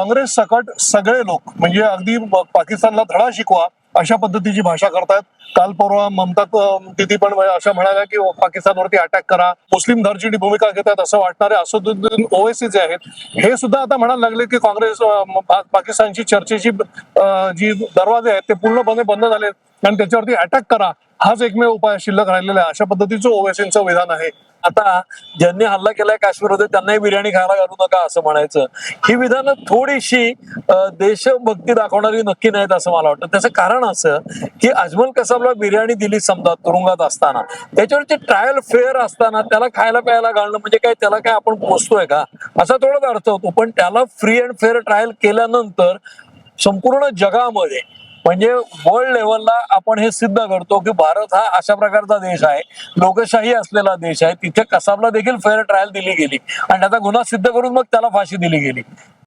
काँग्रेस सकट सगळे लोक म्हणजे अगदी पाकिस्तानला धडा शिकवा अशा पद्धतीची भाषा करतायत. काल परवा ममता दिदी पण अशा म्हणाल्या की पाकिस्तानवरती अटॅक करा. मुस्लिम धर्जीची भूमिका घेत आहेत असं वाटणारे असदुद्दीन ओवेसी जे आहेत. हे सुद्धा आता म्हणायला लागले की काँग्रेस पाकिस्तानची चर्चेची जी दरवाजे आहेत ते पूर्णपणे बंद झाले आणि त्याच्यावरती अटॅक करा. हाच एकमेव उपाय शिल्लक राहिलेला आहे. अशा पद्धतीचं ओवेसींचं विधान आहे. आता ज्यांनी हल्ला केलाय काश्मीरमध्ये त्यांनाही बिर्याणी खायला घालू नका असं म्हणायचं. ही विधानं थोडीशी देशभक्ती दाखवणारी नक्की नाहीत असं मला वाटतं. त्याचं कारण असं की अजमल कसाबला बिर्याणी दिली समजा तुरुंगात असताना. त्याच्यावरची ट्रायल फेअर असताना त्याला खायला प्यायला घालणं म्हणजे काय? त्याला काय आपण पोचतोय का? असा थोडाच अर्थ होतो. पण त्याला फ्री अँड फेअर ट्रायल केल्यानंतर संपूर्ण जगामध्ये म्हणजे वर्ल्ड लेवलला आपण हे सिद्ध करतो की भारत हा अशा प्रकारचा देश आहे. लोकशाही असलेला देश आहे. तिथे कसाबला देखील फेअर ट्रायल दिली गेली. आणि त्याचा गुन्हा सिद्ध करून मग त्याला फाशी दिली गेली.